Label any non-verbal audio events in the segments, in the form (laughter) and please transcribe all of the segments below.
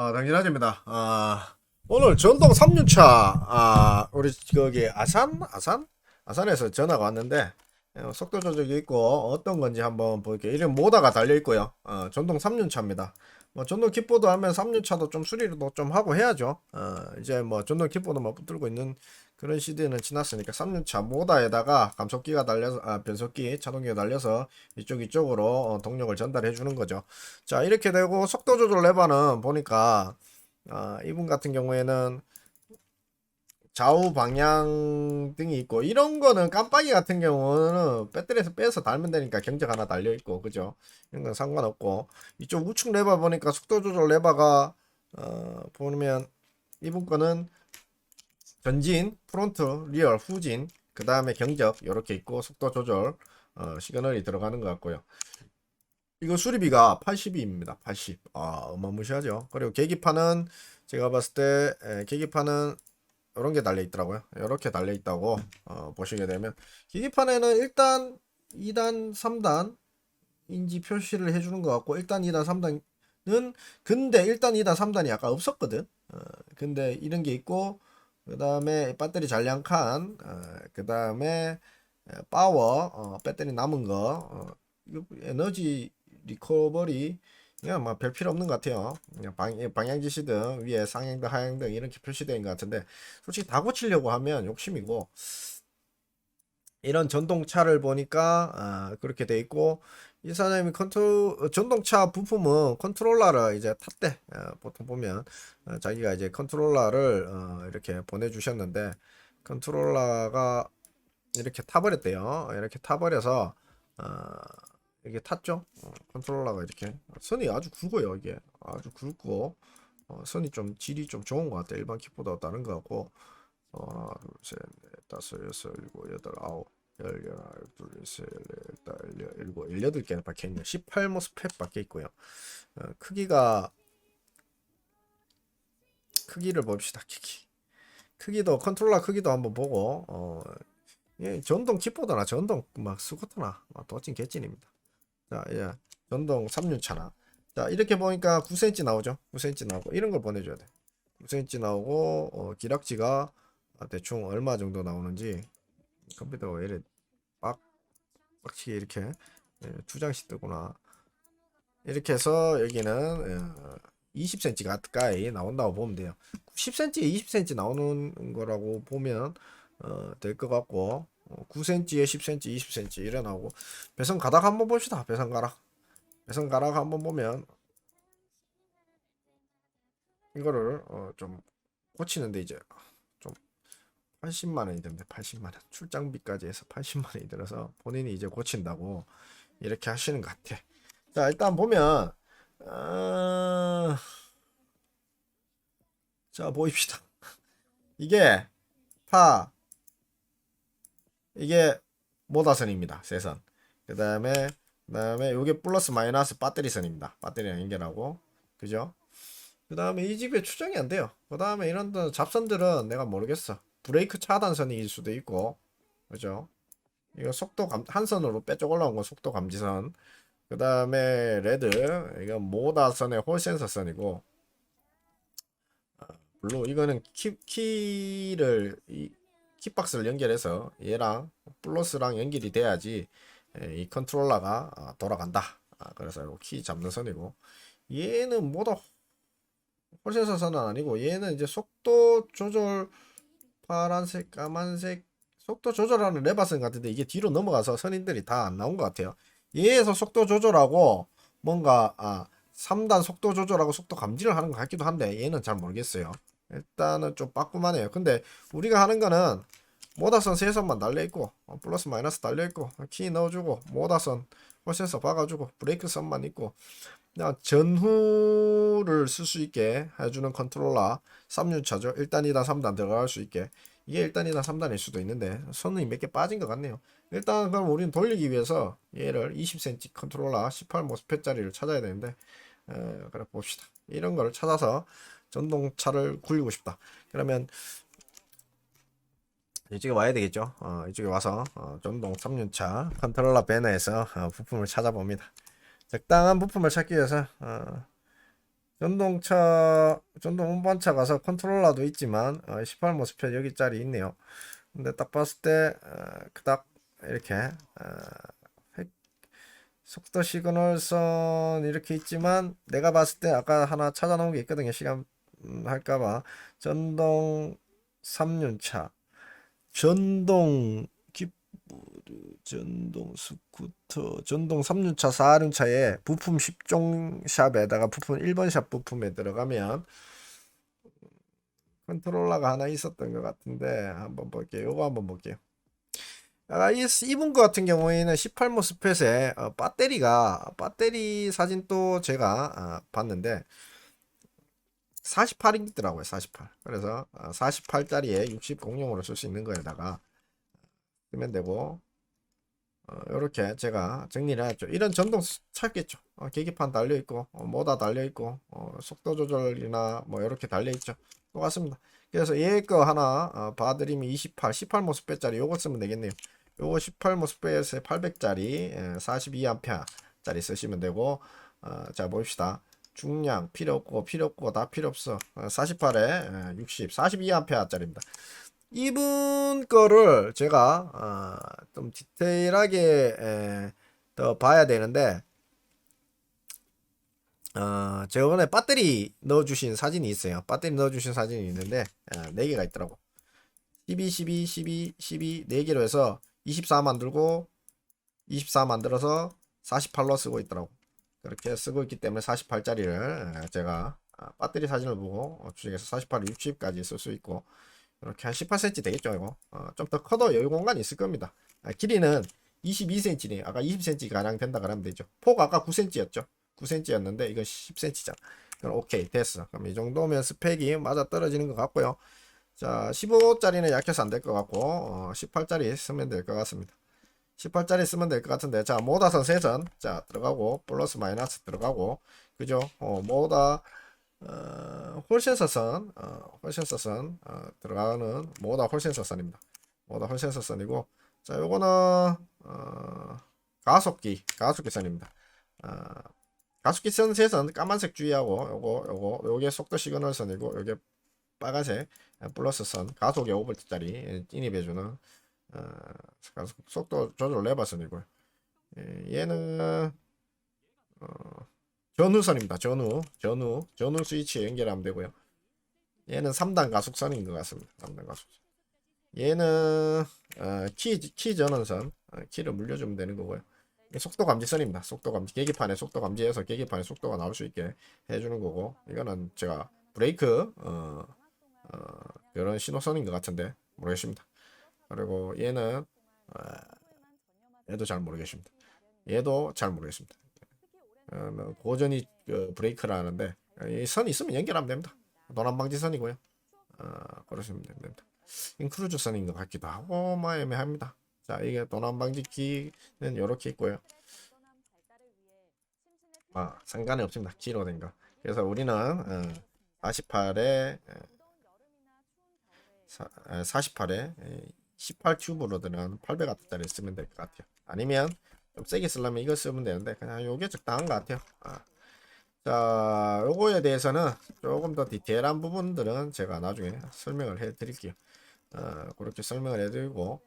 아, 당진아입니다. 아, 오늘 전동 3륜차, 아, 우리 거기 아산? 아산? 아산에서 전화가 왔는데, 어, 속도 조절이 있고, 어떤 건지 한번 볼게요. 이름 모다가 달려있고요. 어, 전동 3륜차입니다. 뭐, 전동 킥보드 하면 3륜차도 좀 수리도 좀 하고 해야죠. 어, 이제 뭐, 전동 킥보드만 붙들고 있는 그런 시대는 지났으니까 3륜차 모다에다가 감속기가 달려서, 아, 변속기, 차동기가 달려서 이쪽 이쪽으로 어, 동력을 전달해 주는 거죠. 자, 이렇게 되고 속도 조절 레버는 보니까 아, 이분 같은 경우에는 좌우 방향 등이 있고 이런 거는 깜빡이 같은 경우는 배터리에서 빼서 달면 되니까 경적 하나 달려 있고 그죠? 이런 건 상관없고 이쪽 우측 레버 보니까 속도 조절 레버가 어, 보면 이분 거는 전진, 프론트, 리얼, 후진, 그 다음에 경적 이렇게 있고 속도 조절 어, 시그널이 들어가는 것 같고요. 이거 수리비가 80입니다. 80. 아, 어마무시하죠. 그리고 계기판은 제가 봤을 때 에, 계기판은 이런 게 달려 있더라고요. 이렇게 달려 있다고 어, 보시게 되면 계기판에는 일단 2단, 3단 인지 표시를 해주는 것 같고 1단, 2단, 3단은 근데 1단, 2단, 3단이 아까 없었거든. 어, 근데 이런 게 있고 그 다음에 배터리 잔량 칸, 어, 그 다음에 파워, 어, 배터리 남은 거, 어, 에너지 리커버리 그냥 뭐별 필요 없는 것 같아요. 그냥 방, 방향 지시 등 위에 상향등 하향등 이렇게 있는 것 같은데 솔직히 다 고치려고 하면 욕심이고 이런 전동차를 보니까 아, 그렇게 돼 있고 이 사장님이 컨트롤 어, 전동차 부품은 컨트롤러를 이제 탔대 어, 보통 보면 어, 자기가 이제 컨트롤러를 어, 이렇게 보내주셨는데 컨트롤러가 이렇게 타버렸대요. 이렇게 타버려서 어, 이게 탔죠. 어, 컨트롤러가 이렇게 선이 아주 굵어요. 이게 아주 굵고 어, 선이 좀 질이 좀 좋은 것 같아. 일반 킥보드와 다른 것 같고 어, 하나, 둘, 셋, 넷, 다섯, 여섯, 일곱, 여덟, 아홉, 열, 열하나, 둘, 셋, 넷, 다, 열, 일곱, 열여덟 개나 박혀 있네요. 18모 스펙 박혀 있고요. 어, 크기가 크기를 봅시다. 크기. 크기도 컨트롤러 크기도 한번 보고 어, 예, 전동 킥보드나 전동 막 스쿠터나 막 도찐 개찐입니다. 자, 예. 전동 3륜차나. 자, 이렇게 보니까 9cm 나오죠? 9cm 나오고, 이런 걸 보내 줘야 돼. 9cm 나오고, 어, 기락지가 아, 대충 얼마 정도 나오는지, 컴퓨터가 왜 이래, 빡, 빡치게 이렇게, 예, 두 장씩 뜨구나. 이렇게 해서 여기는, 예, 20cm 가까이 나온다고 보면 돼요. 10cm에 20cm 나오는 거라고 보면, 어, 될 것 같고, 9cm에 10cm, 20cm 이래 나오고 배선 가닥 한번 봅시다. 배선 가락. 배선 가락 한번 보면 이거를 어, 좀 고치는데 이제 좀 80만 원이 듭니다. 80만 원. 출장비까지 해서 80만 원이 들어서 본인이 이제 고친다고 이렇게 하시는 것 같아. 자, 일단 보면 어... 자, 보입시다. (laughs) 이게 파 이게 모다선입니다. 세선. 그 다음에 그 다음에 요게 플러스 마이너스 배터리 선입니다. 배터리랑 연결하고 그죠? 그 다음에 이 집에 추정이 안 돼요. 그 다음에 이런 데 잡선들은 내가 모르겠어. 브레이크 차단선일 수도 있고 그죠? 이거 속도 감, 한 선으로 빼쪽 올라온 건 속도 감지선. 그 다음에 레드 이건 모다선의 홀 센서 선이고 어, 블루 이거는 키, 키를 이, 키박스를 연결해서 얘랑 플러스랑 연결이 돼야지 에, 이 컨트롤러가 아, 돌아간다. 아, 그래서 이거 키 잡는 선이고 얘는 뭐다 홀센서 선은 아니고 얘는 이제 속도 조절 파란색, 까만색 속도 조절하는 레버선 같은데 이게 뒤로 넘어가서 선인들이 다 안 나온 것 같아요. 얘에서 속도 조절하고 뭔가 아 3단 속도 조절하고 속도 감지를 하는 것 같기도 한데 얘는 잘 모르겠어요. 일단은 좀 빠꾸만해요. 근데 우리가 하는 거는 모다선 세 선만 달려있고 어, 플러스 마이너스 달려있고 키 넣어주고 모다선 홀센서 박아주고 브레이크 선만 있고 전후를 쓸 수 있게 해주는 컨트롤러 3륜차죠. 1단 2단 3단 들어갈 수 있게. 이게 1단 2단 3단일 수도 있는데 선이 몇 개 빠진 것 같네요. 일단 그럼 우리는 돌리기 위해서 얘를 20cm 컨트롤러 18 모스펫짜리를 찾아야 되는데 에, 그래 봅시다. 이런 거를 찾아서 전동차를 굴리고 싶다. 그러면 이쪽에 와야 되겠죠. 어, 이쪽에 와서 어, 전동 3륜차 컨트롤러 배너에서 어, 부품을 찾아봅니다. 적당한 부품을 찾기 위해서 어, 전동차 전동 운반차 가서 컨트롤러도 있지만 어, 18 모스펫 여기짜리 있네요. 근데 딱 봤을 때 어, 그닥 이렇게 어, 획- 속도 시그널선 이렇게 있지만 내가 봤을 때 아까 하나 찾아놓은 게 있거든요. 시간 음, 할까봐 전동 3륜차 전동 전동 스쿠터 전동 3륜차 4륜차에 부품 10종 샵에다가 부품 1번 샵 부품에 들어가면 컨트롤러가 하나 있었던 것 같은데 한번 볼게요. 요거 한번 볼게요. 아, 이, 이분 거 같은 경우에는 18 모 스펫에 어, 배터리가 배터리 사진 또 제가 아, 봤는데 48이더라고요. 48. 그래서 48짜리에 60 공용으로 쓸 수 있는 거에다가 쓰면 되고 이렇게 제가 정리를 했죠. 이런 전동 찾겠죠. 어, 계기판 달려 있고 어, 모다 달려 있고 어, 속도 조절이나 뭐 이렇게 달려 있죠. 똑같습니다. 그래서 얘 거 하나 어, 봐드리면 28, 18 모스펫짜리 요거 쓰면 되겠네요. 요거 18 모스펫에 800짜리 42A 짜리 쓰시면 되고 어, 자 봅시다. 중량 필요 없고 필요 없고 다 필요 없어. 48에 60, 42A 짜리입니다. 이분 거를 제가 어, 좀 디테일하게 에, 더 봐야 되는데 어, 저번에 배터리 넣어주신 사진이 있어요. 배터리 넣어주신 사진이 있는데 어, 4개가 있더라고. 12, 12, 12, 12 4개로 해서 24 만들고 24 만들어서 48로 쓰고 있더라고. 그렇게 쓰고 있기 때문에 48짜리를 제가 아, 배터리 사진을 보고 어, 주식에서 48, 60까지 쓸 수 있고 이렇게 한 18cm 되겠죠 이거. 어, 좀 더 커도 여유 공간이 있을 겁니다. 아, 길이는 22cm네 아까 20cm 가량 된다 그러면 되죠. 폭 아까 9cm였죠. 9cm였는데 이건 10cm잖아. 그럼 오케이 됐어. 그럼 이 정도면 스펙이 맞아 떨어지는 것 같고요. 자 15짜리는 약해서 안 될 것 같고 어, 18짜리 쓰면 될 것 같습니다. 18짜리 쓰면 될 것 같은데 자 모다선 세선 자 들어가고 플러스 마이너스 들어가고 그죠? 어, 모다 어, 홀센서선 어, 홀센서선 어, 들어가는 모다 홀센서선입니다. 모다 홀센서선이고 자 요거는 어, 가속기 가속기 선입니다. 어, 가속기 선 세선 까만색 주의하고 요거 요거 요게 속도 시그널 선이고 요게 빨간색 플러스 선 가속에 5V짜리 진입해주는 어, 속도 조절 레버 선이고요. 예, 얘는 어, 전후선입니다. 전후, 전후, 전후 스위치에 연결하면 되고요. 얘는 3단 가속선인 것 같습니다. 3단 가속선. 얘는 어, 키, 키 전원선, 어, 키를 물려주면 되는 거고요. 속도 감지선입니다. 속도 감지, 계기판에 속도 감지해서 계기판에 속도가 나올 수 있게 해주는 거고, 이거는 제가 브레이크, 어, 어, 그런 신호선인 것 같은데 모르겠습니다. 그리고 얘는 어, 얘도 잘 모르겠습니다. 얘도 잘 모르겠습니다. 어, 뭐 고전이 그 브레이크라는데 이 선 있으면 연결하면 됩니다. 노란 방지 선이고요. 어, 그러시면 됩니다. 인크루즈 선인 것 같기도 하고 뭐 애매합니다. 자 이게 노란 방지 키는 이렇게 있고요. 아 상관이 없습니다. 키로 된 거. 그래서 우리는 어, 48에 48에 18 튜브로 들어간 800W짜리 쓰면 될 것 같아요. 아니면 좀 세게 쓰려면 이거 쓰면 되는데 그냥 요게 적당한 것 같아요. 아. 자, 요거에 대해서는 조금 더 디테일한 부분들은 제가 나중에 설명을 해 드릴게요. 어, 그렇게 설명을 해 드리고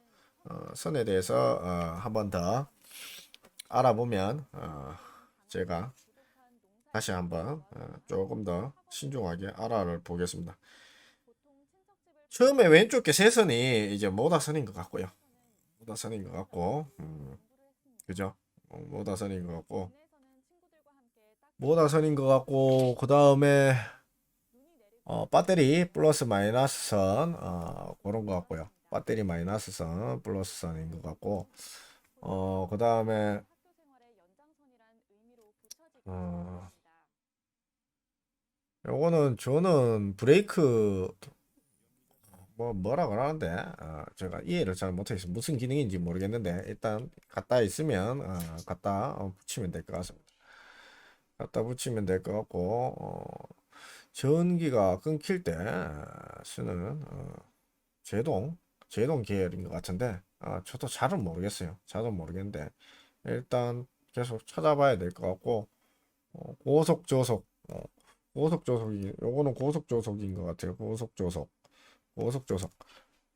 어, 선에 대해서 어, 한번 더 알아보면 어, 제가 다시 한번 어, 조금 더 신중하게 알아보겠습니다. 처음에 왼쪽 게 세선이 이제 모다선인 것 같고요. 모다선인 것 같고, 음, 그죠? 어, 모다선인 것 같고, 모다선인 것 같고, 그 다음에 어, 배터리 플러스 마이너스 선, 어, 그런 것 같고요. 배터리 마이너스 선, 플러스 선인 것 같고, 어, 그 다음에 어, 요거는 저는 브레이크 뭐 뭐라 그러는데 어, 제가 이해를 잘 못해서 무슨 기능인지 모르겠는데 일단 갖다 있으면 어, 갖다 어, 붙이면 될 것 같습니다. 갖다 붙이면 될 것 같고 어, 전기가 끊길 때 쓰는 어, 제동 제동 계열인 것 같은데 어, 저도 잘은 모르겠어요. 잘은 모르겠는데 일단 계속 찾아봐야 될 것 같고 어, 고속 저속 어, 고속 조속이 요거는 고속 조속인 것 같아요. 고속 조속. 고속 조속.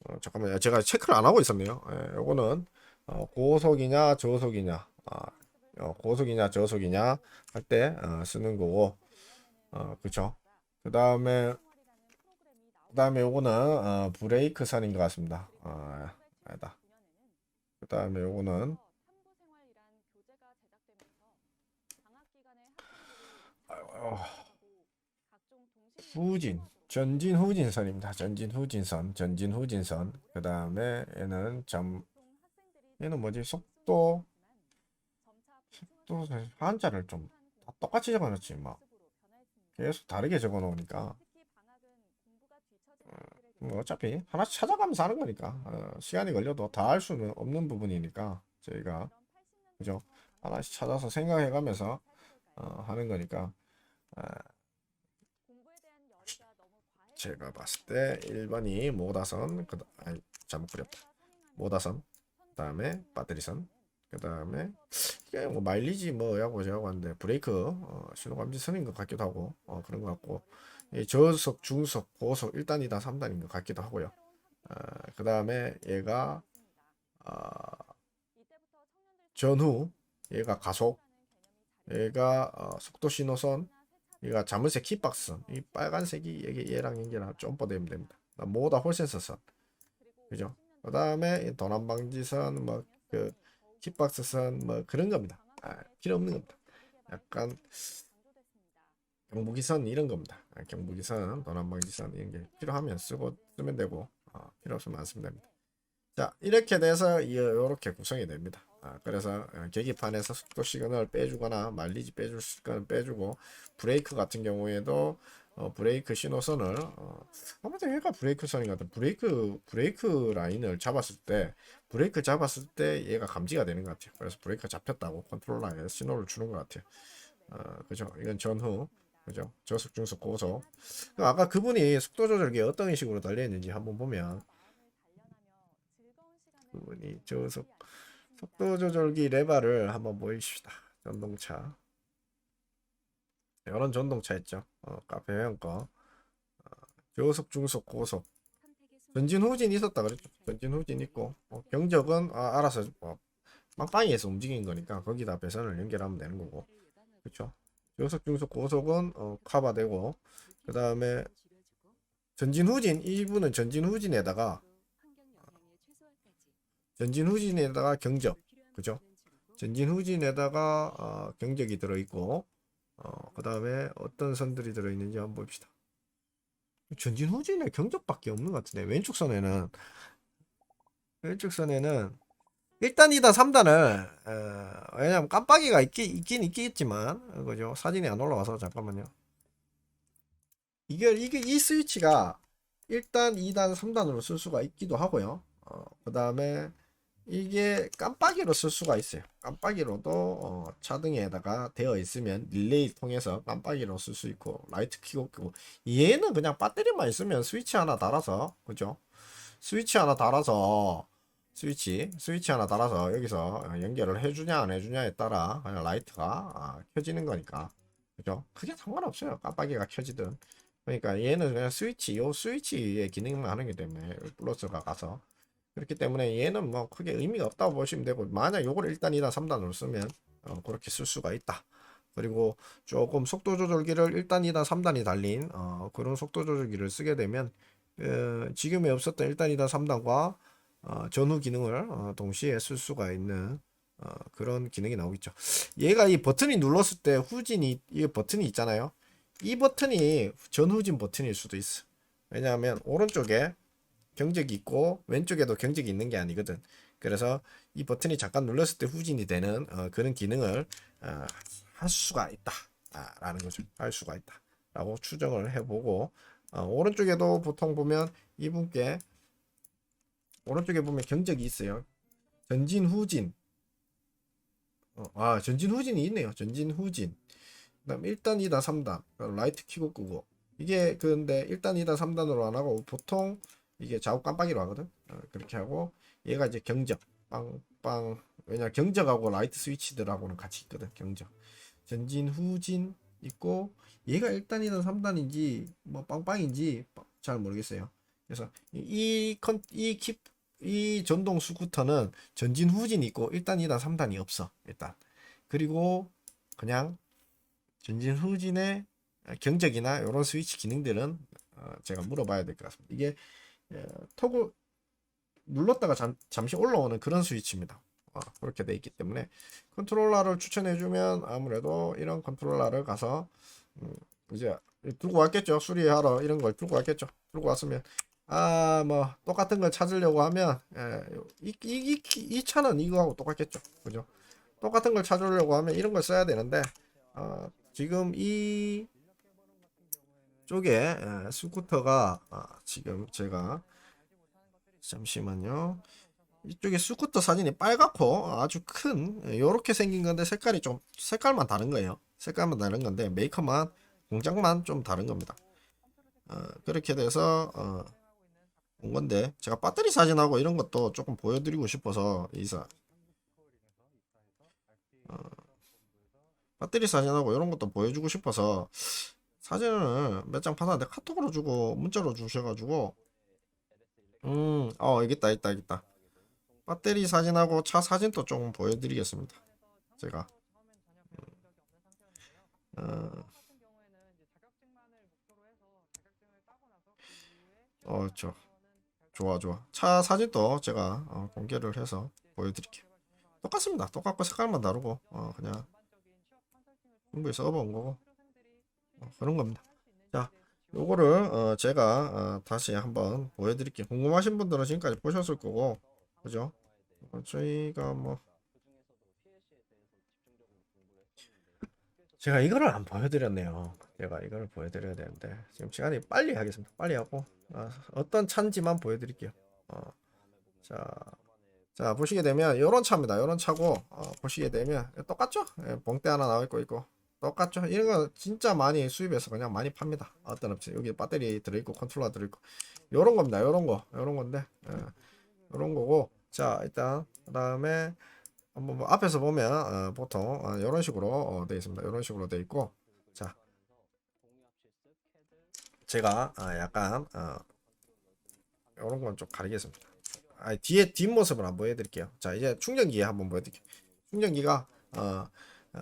어, 잠깐만요. 제가 체크를 안 하고 있었네요. 예, 요거는 어, 고속이냐 저속이냐. 아, 어, 고속이냐 저속이냐 할때 어, 쓰는 거고. 어, 그쵸. 그 다음에 그 다음에 요거는 어, 브레이크 선인 것 같습니다. 아, 아니다. 그 다음에 요거는 어, 후진 전진 후진선입니다. 전진 후진선, 전진 후진선. 그 다음에 얘는 점 얘는 뭐지? 속도 속도 한자를 좀 다 똑같이 적어놨지 뭐 계속 다르게 적어놓으니까 뭐 어차피 하나씩 찾아가면서 하는 거니까 어, 시간이 걸려도 다 할 수는 없는 부분이니까 저희가 그죠? 하나씩 찾아서 생각해가면서 어, 하는 거니까 아, 제가 봤을 때 1번이 모다선 그 아니 잘못 그렸다. 모다선 그 다음에 배터리선 그 다음에 이게 뭐 마일리지 뭐야고 저하고 하는데 브레이크 어, 신호감지 선인 것 같기도 하고 어, 그런 것 같고 이 저속 중속 고속 1단이다 3단인 것 같기도 하고요. 어, 그 다음에 얘가 어, 전후 얘가 가속 얘가 어, 속도 신호선 얘가 자물쇠 키박스 이 빨간색이 여기 얘랑 연결하면 점퍼되면 됩니다 모다 홀센서선 그죠 그 다음에 도난 방지선 뭐그 킥박스선 뭐 그런 겁니다. 아, 필요 없는 겁니다. 약간 경부기선 이런 겁니다. 아, 경부기선, 도난 방지선 이런 게 필요하면 쓰고 쓰면 되고 어, 필요 없으면 안 쓰면 됩니다. 자 이렇게 돼서 이렇게 구성이 됩니다. 아, 그래서 어, 계기판에서 속도 시그널 빼주거나 말리지 빼줄 건 빼주고 브레이크 같은 경우에도 어, 브레이크 신호선을 어, 아무튼 얘가 브레이크 선인 것 같아. 브레이크 브레이크 라인을 잡았을 때 브레이크 잡았을 때 얘가 감지가 되는 것 같아요. 그래서 브레이크 잡혔다고 컨트롤러에 신호를 주는 것 같아요. 어, 그죠? 이건 전후 그죠? 저속 중속 고속. 그 아까 그분이 속도 조절기 어떤 식으로 달려 있는지 한번 보면 그분이 저속 속도 조절기 레바를 한번 보이십시다. 전동차. 이런 전동차 있죠. 어, 카페형 거. 어, 저속, 중속, 고속. 전진 후진 있었다 그랬죠. 전진 후진 있고 어, 경적은 아, 알아서 뭐, 빵빵이에서 움직인 거니까 거기다 배선을 연결하면 되는 거고. 그렇죠. 저속, 중속, 고속은 어, 커버되고 그 다음에 전진 후진 이분은 전진 후진에다가 전진 후진에다가 경적 그죠? 전진 후진에다가 어, 경적이 들어있고 어, 그 다음에 어떤 선들이 들어있는지 한번 봅시다. 전진 후진에 경적밖에 없는 것 같은데 왼쪽 선에는. 왼쪽 선에는 1단이다 3단을. 어, 왜냐면 깜빡이가 있기, 있긴 있겠지만 그죠? 사진이 안 올라와서 잠깐만요. 이게 이게 이 스위치가 1단 2단 3단으로 쓸 수가 있기도 하고요. 어, 그 다음에 이게 깜빡이로 쓸 수가 있어요. 깜빡이로도 어, 차등에다가 되어 있으면 릴레이 통해서 깜빡이로 쓸 수 있고 라이트 켜고 끄고 얘는 그냥 배터리만 있으면 스위치 하나 달아서 그죠? 스위치 하나 달아서 스위치 스위치 하나 달아서 여기서 연결을 해주냐 안 해주냐에 따라 그냥 라이트가 아, 켜지는 거니까 그죠? 크게 상관없어요. 깜빡이가 켜지든 그러니까 얘는 그냥 스위치 요 스위치의 기능만 하는 게 때문에 플러스가 가서 그렇기 때문에 얘는 뭐 크게 의미가 없다고 보시면 되고 만약 요걸 1단, 2단, 3단으로 쓰면 어, 그렇게 쓸 수가 있다. 그리고 조금 속도 조절기를 1단, 2단, 3단이 달린 어, 그런 속도 조절기를 쓰게 되면 어, 지금에 없었던 1단, 2단, 3단과 어, 전후 기능을 어, 동시에 쓸 수가 있는 어, 그런 기능이 나오겠죠. 얘가 이 버튼이 눌렀을 때 후진이 이 버튼이 있잖아요. 이 버튼이 전후진 버튼일 수도 있어. 왜냐하면 오른쪽에 경적이 있고 왼쪽에도 경적이 있는 게 아니거든. 그래서 이 버튼이 잠깐 눌렀을 때 후진이 되는 어, 그런 기능을 어, 할 수가 있다. 아, 라는 거죠. 할 수가 있다. 라고 추정을 해보고 어, 오른쪽에도 보통 보면 이분께 오른쪽에 보면 경적이 있어요. 전진 후진. 어, 아 전진 후진이 있네요. 전진 후진. 그다음 1단, 2단, 3단. 라이트 켜고 끄고. 이게 근데 1단, 2단, 3단으로 안 하고 보통 이게 작업 깜빡이로 하거든. 어, 그렇게 하고 얘가 이제 경적 빵빵 왜냐 경적하고 라이트 스위치들하고는 같이 있거든. 경적 전진 후진 있고 얘가 1단이든 3단인지 뭐 빵빵인지 잘 모르겠어요. 그래서 이컨이 킵, 이 전동 스쿠터는 전진 후진이 있고 1단, 2단, 3단이 없어. 일단. 그리고 그냥 전진 후진의 경적이나 이런 스위치 기능들은 어, 제가 물어봐야 될 것 같습니다. 이게 어, 토글 눌렀다가 잠, 잠시 올라오는 그런 스위치입니다. 어, 그렇게 돼 있기 때문에 컨트롤러를 추천해주면 아무래도 이런 컨트롤러를 가서 음, 이제 들고 왔겠죠. 수리하러 이런 걸 들고 왔겠죠. 들고 왔으면 아 뭐 똑같은 걸 찾으려고 하면 예, 이, 이, 이, 이 차는 이거하고 똑같겠죠. 그죠? 똑같은 걸 찾으려고 하면 이런 걸 써야 되는데 어, 지금 이 쪽에 예, 스쿠터가 아, 지금 제가 잠시만요. 이쪽에 스쿠터 사진이 빨갛고 아주 큰 이렇게 생긴 건데 색깔이 좀 색깔만 다른 거예요. 색깔만 다른 건데 메이커만 공장만 좀 다른 겁니다. 어, 그렇게 돼서 어, 온 건데 제가 배터리 사진하고 이런 것도 조금 보여드리고 싶어서 이사 어, 배터리 사진하고 이런 것도 보여주고 싶어서 사진을 몇 장 받았는데 카톡으로 주고 문자로 주셔가지고 음, 어, 여기 있다, 있다. 배터리 사진하고 차 사진도 조금 보여드리겠습니다. 제가. 음, 어, 어, 저, 좋아, 좋아. 차 사진도 제가 어, 공개를 해서 보여드릴게요. 똑같습니다. 똑같고 색깔만 다르고, 어, 그냥 공부에 써본 거고, 어, 그런 겁니다. 자, 요거를 어, 제가 어, 다시 한번 보여드릴게요. 궁금하신 분들은 지금까지 보셨을 거고, 그죠? 어, 저희가 뭐 제가 이거를 안 보여드렸네요. 제가 이거를 보여드려야 되는데 지금 시간이 빨리 하겠습니다. 빨리 하고 어, 어떤 차인지만 보여드릴게요. 어, 자, 자 보시게 되면 이런 차입니다. 이런 차고 어, 보시게 되면 똑같죠? 예, 봉대 하나 나와 있고 있고 똑같죠? 이런 거 진짜 많이 수입해서 그냥 많이 팝니다. 어떤 업체 여기 배터리 들어있고 컨트롤러 들어있고 요런 겁니다. 요런 거 요런 건데 예, 요런 거고 자 일단 그 다음에 한번 뭐 앞에서 보면 어, 보통 어, 이런 식으로 어, 되어 있습니다. 이런 식으로 되어 있고 자 제가 아, 약간 어, 이런 건 좀 가리겠습니다. 아, 뒤에 뒷모습을 한번 보여드릴게요. 자 이제 충전기 한번 보여드릴게요. 충전기가 어, 어,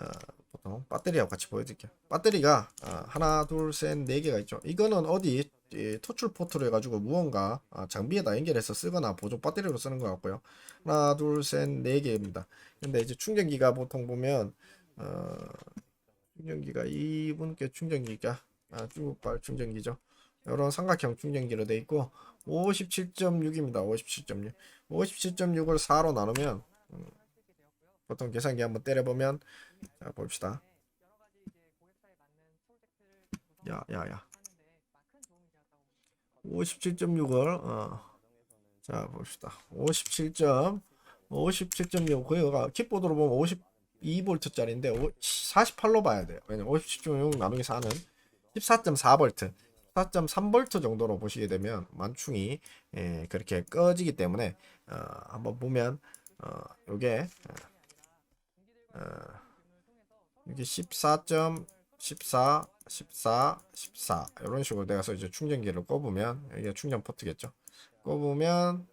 보통 배터리하고 같이 보여드릴게요. 배터리가 어, 하나 둘 셋 네 개가 있죠. 이거는 어디 이 토출 포트로 해가지고 무언가 아, 장비에다 연결해서 쓰거나 보조 배터리로 쓰는 것 같고요. 하나, 둘, 셋, 네 개입니다. 근데 이제 충전기가 보통 보면 어, 충전기가 이분께 충전기가 아, 중국발 충전기죠. 이런 삼각형 충전기로 돼 있고 57.6입니다. 57.6. 57.6을 4로 나누면 음, 보통 계산기 한번 때려보면 자 봅시다. 야, 야, 야. 57.6을 어. 자 봅시다. 57점 57.6 그가 킥보드로 보면 52V짜리인데 48로 봐야 돼요. 왜냐면 57.6 나누기 4는 14.4V 14.3V 정도로 보시게 되면 만충이 예, 그렇게 꺼지기 때문에 어, 한번 보면 어, 요게 어, 이게 14.14 14, 14 이런 식으로 돼서 이제 충전기를 꼽으면 여기가 충전 포트겠죠. 꼽으면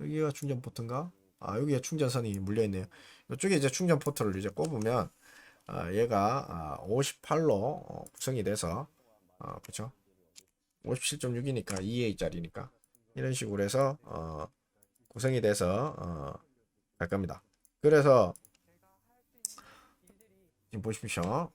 여기가 충전 포트인가? 아 여기에 충전선이 물려 있네요. 이쪽에 이제 충전 포트를 이제 꼽으면 아, 얘가 아, 58로 어, 구성이 돼서 어, 그쵸? 57.6이니까 2A짜리니까 이런 식으로 해서 어, 구성이 돼서 어, 갈 겁니다. 그래서 지금 보십시오.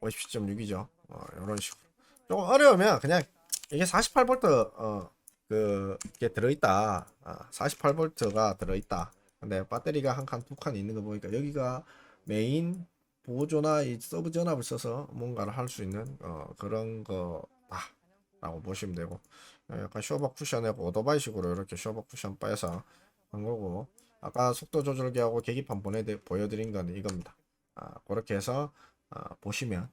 50.6이죠. 어, 이런 식으로. 조금 어려우면 그냥 이게 48V 어, 그 게 들어있다. 아, 48V가 들어있다. 근데 배터리가 한 칸, 두 칸 있는 거 보니까 여기가 메인 보조나 이 서브 전압을 써서 뭔가를 할 수 있는 어, 그런 거다 라고 보시면 되고 약간 쇼버 쿠션하고 오토바이 식으로 이렇게 쇼버 쿠션 빼서 한 거고 아까 속도 조절기하고 계기판 보내 보여드린 건 이겁니다. 아, 그렇게 해서 아, 보시면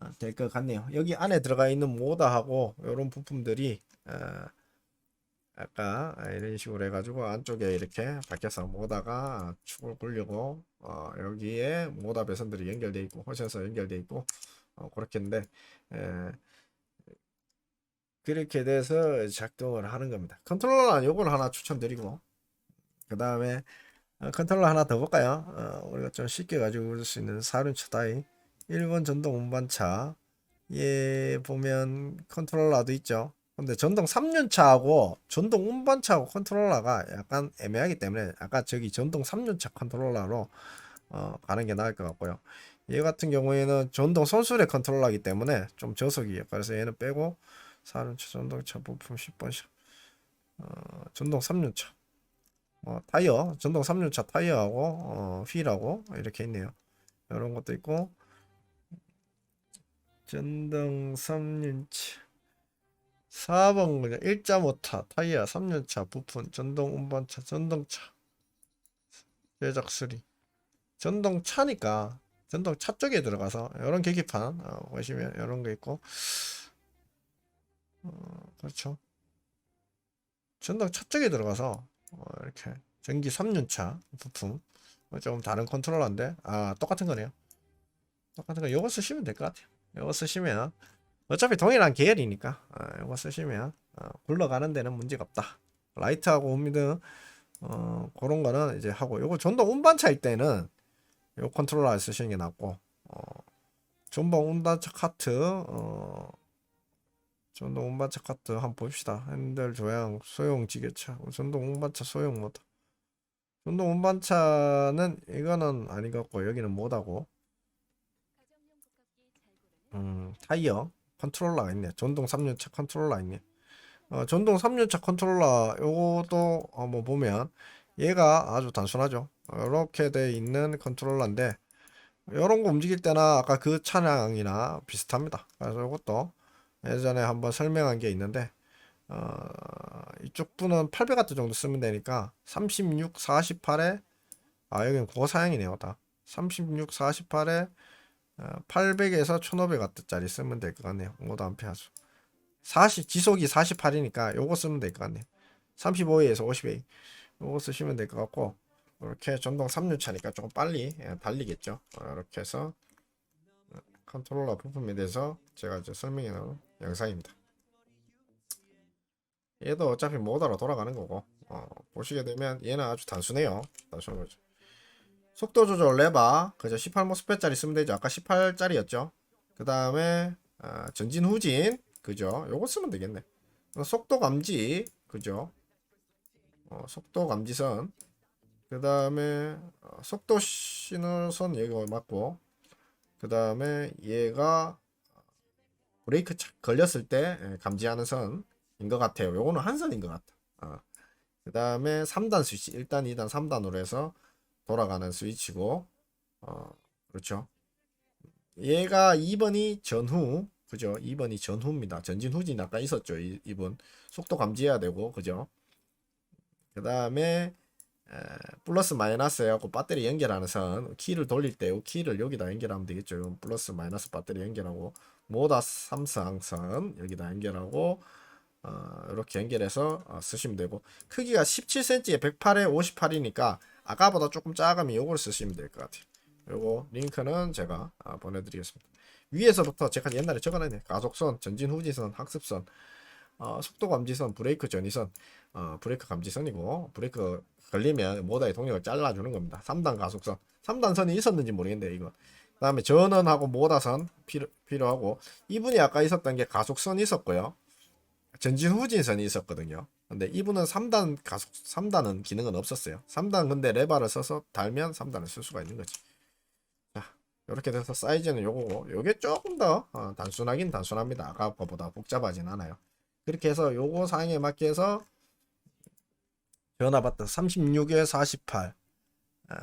아, 될것 같네요. 여기 안에 들어가 있는 모다하고 이런 부품들이 아, 아까 이런 식으로 해가지고 안쪽에 이렇게 밖에서 모다가 축을 굴리고 어, 여기에 모다 배선들이 연결되어 있고 호신서 연결되어 있고 어, 그렇겠는데 에, 그렇게 돼서 작동을 하는 겁니다. 컨트롤러는 요걸 하나 추천드리고 그 다음에 어, 컨트롤러 하나 더 볼까요? 어, 우리가 좀 쉽게 가지고 볼수 있는 사륜차 따위 1번 전동 운반차 얘 보면 컨트롤러도 있죠. 근데 전동 3륜차하고 전동 운반차하고 컨트롤러가 약간 애매하기 때문에 아까 저기 전동 3륜차 컨트롤러로 어, 가는 게 나을 것 같고요. 얘 같은 경우에는 전동 손수레 컨트롤러이기 때문에 좀 저속이에요. 그래서 얘는 빼고 4륜차 전동차 부품 10번씩 어, 전동 3륜차 어, 타이어 전동 3륜차 타이어하고 어, 휠하고 이렇게 있네요. 이런 것도 있고 전동 3륜차 4번 그냥 1.5타 타이어 3륜차 부품 전동 운반차 전동차 제작 수리 전동차니까 전동차 쪽에 들어가서 이런 계기판 어, 보시면 이런 거 있고 어, 그렇죠 전동차 쪽에 들어가서 어, 이렇게 전기 3륜차 부품. 어, 조금 다른 컨트롤러인데 아 똑같은 거네요. 똑같은 거 이거 쓰시면 될 것 같아요. 이거 쓰시면 어차피 동일한 계열이니까 아, 이거 쓰시면 어, 굴러가는 데는 문제가 없다. 라이트하고 홈미드 어, 그런 거는 이제 하고 요거 전동 운반차일 때는 요 컨트롤러 쓰시는 게 낫고 어, 전동 운반차 카트 어, 전동 운반차 카트 한번 봅시다 핸들 조향 소형 지게차 전동 운반차 소형 모터 전동 운반차는 이거는 아닌 것 같고 여기는 못하고 음, 타이어 컨트롤러가 있네. 전동 3륜차 컨트롤러 있네. 어, 전동 3륜차 컨트롤러 요것도 한번 보면 얘가 아주 단순하죠. 이렇게 돼 있는 컨트롤러인데 이런 거 움직일 때나 아까 그 차량이나 비슷합니다. 그래서 이것도 예전에 한번 설명한 게 있는데 어, 이쪽 분은 800W 정도 쓰면 되니까 36, 48에 아 여기는 고사양이네요 다 36, 48에 800에서 1500W짜리 쓰면 될 것 같네요. 모두 암페아수. 40 지속이 48이니까 요거 쓰면 될 것 같네요. 35A에서 50A 요거 쓰시면 될 것 같고 이렇게 전동 3륜차니까 조금 빨리 예, 달리겠죠. 어, 이렇게 해서 어, 컨트롤러 부품에 대해서 제가 이제 설명해 놓은 영상입니다. 얘도 어차피 모더로 돌아가는 거고. 어, 보시게 되면 얘는 아주 단순해요. 단순한 거죠. 속도 조절 레바. 그저 18 모스펫짜리 쓰면 되죠. 아까 18짜리였죠. 그 다음에 아, 전진 후진. 그죠? 요거 쓰면 되겠네. 어, 속도 감지. 그죠? 어, 속도 감지선. 그 다음에 어, 속도 신호선 얘가 맞고. 그 다음에 얘가 브레이크 착 걸렸을 때 예, 감지하는 선인 것 같아요. 요거는 한 선인 것 같아. 어. 그 다음에 3단 스위치 1단 2단 3단으로 해서 돌아가는 스위치고 어 그렇죠? 얘가 2번이 전후 그죠? 2번이 전후입니다. 전진 후진 아까 있었죠 이, 2번 속도 감지해야 되고 그죠? 그 다음에 플러스 마이너스 해갖고 배터리 연결하는 선 키를 돌릴 때 키를 여기다 연결하면 되겠죠 이건 플러스 마이너스 배터리 연결하고 모다 삼성 선 여기다 연결하고 어, 이렇게 연결해서 어, 쓰시면 되고 크기가 17cm에 108에 58이니까 아까보다 조금 작으면 요걸 쓰시면 될 것 같아요. 요거 링크는 제가 아, 보내드리겠습니다. 위에서부터 제가 옛날에 적어놨네. 가속선, 전진 후진선, 학습선, 어, 속도 감지선, 브레이크 전이선, 어, 브레이크 감지선이고 브레이크 걸리면 모다의 동력을 잘라주는 겁니다. 3단 가속선, 3단 선이 있었는지 모르겠는데 이거. 그 다음에 전원하고 모다선 필요, 필요하고 이분이 아까 있었던 게 가속선이 있었고요. 전진 후진선이 있었거든요. 근데 이분은 3단 가속 3단은 기능은 없었어요. 3단 근데 레바를 써서 달면 3단을 쓸 수가 있는 거지. 자, 이렇게 돼서 사이즈는 요거고 요게 조금 더 어, 단순하긴 단순합니다. 아까 거보다 복잡하진 않아요. 그렇게 해서 요거 사양에 맞게 해서 전화 받다 36에 48 아,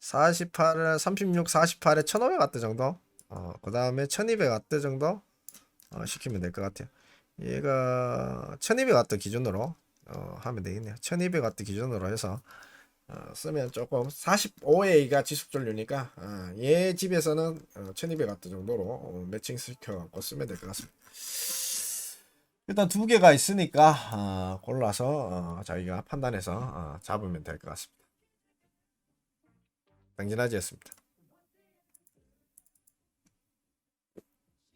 48에 36, 48에 1500W 정도 어, 그 다음에 1200W 정도 어, 시키면 될 것 같아요. 얘가 1200W 기준으로 어, 하면 되겠네요. 1200W 기준으로 해서 어, 쓰면 조금 45A가 지속전류니까 어, 얘 집에서는 어, 1200W 정도로 어, 매칭 시켜 갖고 쓰면 될 것 같습니다. 일단 두 개가 있으니까 어, 골라서 어, 자기가 판단해서 어, 잡으면 될 것 같습니다. 당진아지였습니다.